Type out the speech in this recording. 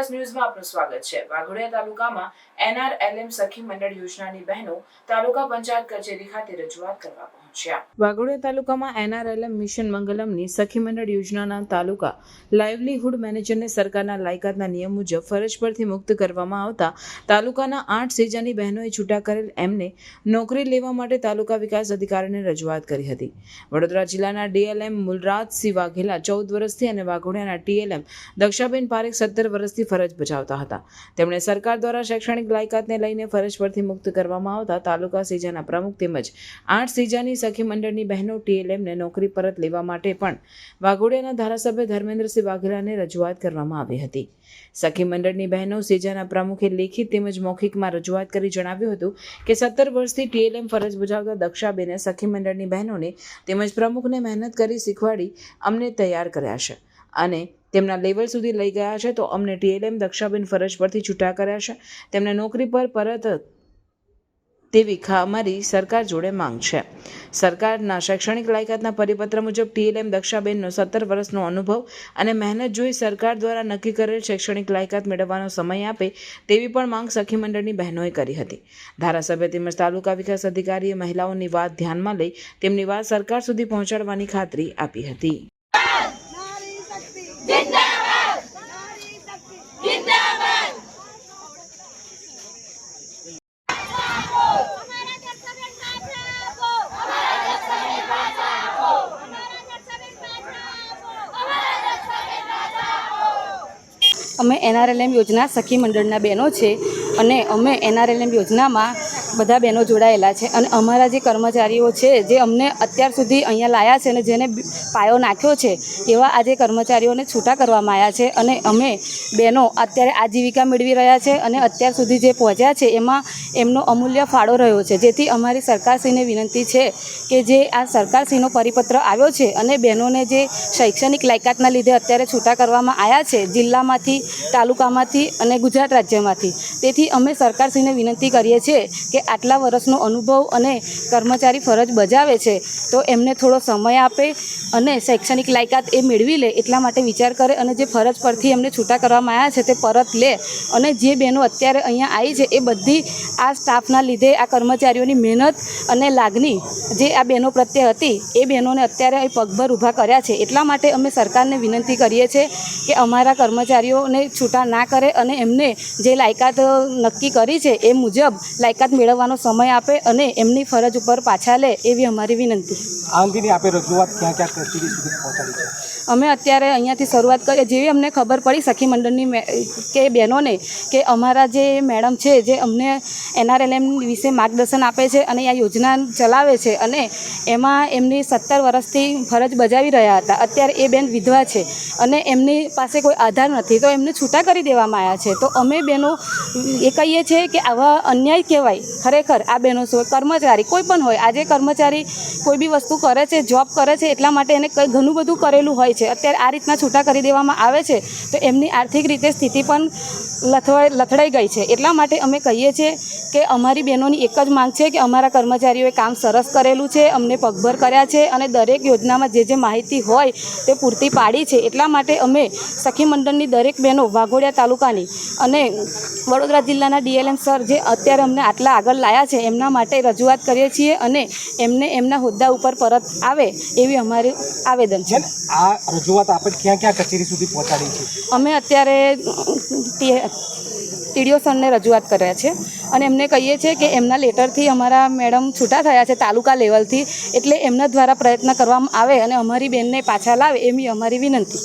Plus ન્યૂઝમાં આપનું સ્વાગત છે. વાઘોડિયા તાલુકામાં એનઆરએલએમ સખી મંડળ યોજનાની બહેનો તાલુકા પંચાયત કચેરી ખાતે રજૂઆત કરવા પહોંચ્યા. વાઘોડિયા તાલુકામાં એનઆરએલએમ મિશન મંગલમની સખી મંડળ યોજનાના તાલુકા લાઇવલીહુડ મેનેજરને સરકારના લાયકાતના નિયમ મુજબ ફરજ પરથી મુક્ત કરવામાં આવતા તાલુકાના આઠ સેજાની બહેનોએ છૂટા કરેલ એમને નોકરી લેવા માટે તાલુકા વિકાસ અધિકારીને રજૂઆત કરી હતી. વડોદરા જિલ્લાના ડીએલએમ મુલરાજસિંહ વાઘેલા ચૌદ વર્ષથી અને વાઘોડિયાના ટીએલએમ દક્ષાબેન પારેખ સત્તર વર્ષથી ફરજ બજાવતા હતા. તેમણે સરકાર દ્વારા શૈક્ષણિક લાયકાતને લઈને ફરજ પરથી મુક્ત કરવામાં આવતા તાલુકા સેજાના પ્રમુખ તેમજ આઠ સીજાની સખી મંડળની બહેનો ટીએલએમને નોકરી પરત લેવા માટે પણ વાઘોડિયાના ધારાસભ્ય ધર્મેન્દ્રસિંહ વાઘેલાને રજૂઆત કરવામાં આવી હતી. સખી મંડળની બહેનો સીજાના પ્રમુખે લેખિત તેમજ મૌખિકમાં રજૂઆત કરી જણાવ્યું હતું કે સત્તર વર્ષથી ટીએલએમ ફરજ બજાવતા દક્ષાબેને સખી મંડળની બહેનોને તેમજ પ્રમુખને મહેનત કરી શીખવાડી અમને તૈયાર કર્યા છે અને તેમના લેવલ સુધી લઈ ગયા છે તો અમને ટીએલએમ દક્ષાબેન ફરજ પરથી છૂટા કર્યા છે. તેમને નોકરી પર પરત તેવી અમારી સરકાર જોડે માંગ છે. સરકારના શૈક્ષણિક લાયકાતના પરિપત્ર મુજબ ટીએલએમ દક્ષાબેનનો સત્તર વર્ષનો અનુભવ અને મહેનત જોઈ સરકાર દ્વારા નક્કી કરેલ શૈક્ષણિક લાયકાત મેળવવાનો સમય આપે તેવી પણ માંગ સખી મંડળની બહેનોએ કરી હતી. ધારાસભ્ય તેમજ તાલુકા વિકાસ અધિકારીએ મહિલાઓની વાત ધ્યાનમાં લઈ તેમની વાત સરકાર સુધી પહોંચાડવાની ખાતરી આપી હતી નારી શક્તિ જિંદાબાદ નારી શક્તિ જિંદાબાદ અમારા દર્શકને પાછા આપો અમારા દર્શકને પાછા આપો અમારા દર્શકને પાછા આપો અમારા દર્શકને પાછા આપો અમે એનઆરએલએમ યોજના સખી મંડળના બહેનો છે અને અમે એનઆરએલએમ યોજનામાં બધા બહેનો જોડાયેલા છે અને અમારા જે કર્મચારીઓ છે, જે અમને અત્યાર સુધી અહીંયા લાયા છે અને જેને પાયો નાખ્યો છે, એવા આજે કર્મચારીઓને છૂટા કરવામાં આવ્યા છે અને અમે બહેનો અત્યારે આજીવિકા મેળવી રહ્યા છે અને અત્યાર સુધી જે પહોંચ્યા છે, એમાં એમનો અમૂલ્ય ફાળો રહ્યો છે. જેથી અમારી સરકારશ્રીને વિનંતી છે કે જે આ સરકારશ્રીનો પરિપત્ર આવ્યો છે અને બહેનોને જે શૈક્ષણિક લાયકાતના લીધે અત્યારે છૂટા કરવામાં આવ્યા છે, જિલ્લામાંથી, તાલુકામાંથી અને ગુજરાત રાજ્યમાંથી. તેથી અમે સરકારશ્રીને વિનંતી કરીએ છીએ કે આટલા વર્ષનો અનુભવ અને કર્મચારી ફરજ બજાવે છે, તો એમને થોડો સમય આપે અને શૈક્ષણિક લાયકાત એ મેળવી લે એટલા માટે વિચાર કરે અને જે ફરજ પરથી એમને છૂટા કરવામાં આવ્યા છે તે પરત લે. અને જે બહેનો અત્યારે અહીંયા આવી છે એ બધી આ સ્ટાફના લીધે આ કર્મચારીઓની મહેનત અને લાગણી જે આ બહેનો પ્રત્યે હતી, એ બહેનોને અત્યારે અહીં પગભર ઊભા કર્યા છે. એટલા માટે અમે સરકારને વિનંતી કરીએ છીએ કે અમારા કર્મચારીઓને છૂટા ના કરે અને એમને જે લાયકાત નક્કી કરી છે એ મુજબ લાયકાત મેળવવાનો સમય આપે અને એમની ફરજ ઉપર પાછા લે એવી અમારી વિનંતી. આ અંગેની આપે રજૂઆત ક્યાં ક્યાં સુધી પહોંચાડી છે? અમે અત્યારે અહીંયાથી શરૂઆત કરીએ. જેવી અમને ખબર પડી સખી મંડળની કે બહેનોને કે અમારા જે મેડમ છે, જે અમને એનઆરએલએમ વિશે માર્ગદર્શન આપે છે અને આ યોજના ચલાવે છે અને એમાં એમની સત્તર વર્ષથી ફરજ બજાવી રહ્યા હતા. અત્યારે એ બેન વિધવા છે અને એમની પાસે કોઈ આધાર નથી, તો એમને છૂટા કરી દેવામાં આવ્યા છે. તો અમે બહેનો એ કહીએ છીએ કે આવા અન્યાય કહેવાય. ખરેખર આ બહેનો શું કર્મચારી કોઈ પણ હોય, આજે કર્મચારી કોઈ બી વસ્તુ કરે છે જોબ કરે છે, એટલા માટે એને કંઈ ઘણું બધું કરેલું હોય છે. અત્યારે આ રીતના છૂટા કરી દેવામાં આવે છે, તો એમની આર્થિક રીતે સ્થિતિ પણ લથવાઈ લથડાઈ ગઈ છે. એટલા માટે અમે કહીએ છીએ કે અમારી બહેનોની એક જ માંગ છે કે અમારા કર્મચારીઓએ કામ સરસ કરેલું છે, અમને પગભર કર્યા છે અને દરેક યોજનામાં જે જે માહિતી હોય તે પૂરતી પાડી છે. એટલા માટે અમે સખી મંડળની દરેક બહેનો વાઘોડિયા તાલુકાની અને વડોદરા જિલ્લાના ડીએલએમ સર જે અત્યારે અમને આટલા આગળ લાયા છે, એમના માટે રજૂઆત કરીએ છીએ અને એમને એમના હોદ્દા ઉપર પરત આવે એવી અમારું આવેદન છે. આ રજૂઆત આપણે ક્યાં ક્યાં કચેરી સુધી પહોંચાડી છે? અમે અત્યારે ટીડીઓ સરને રજૂઆત કર્યા છે અને એમને કહીએ છીએ કે એમના લેટરથી અમારા મેડમ છૂટા થયા છે તાલુકા લેવલથી, એટલે એમના દ્વારા પ્રયત્ન કરવામાં આવે અને અમારી બેનને પાછા લાવે એવી અમારી વિનંતી.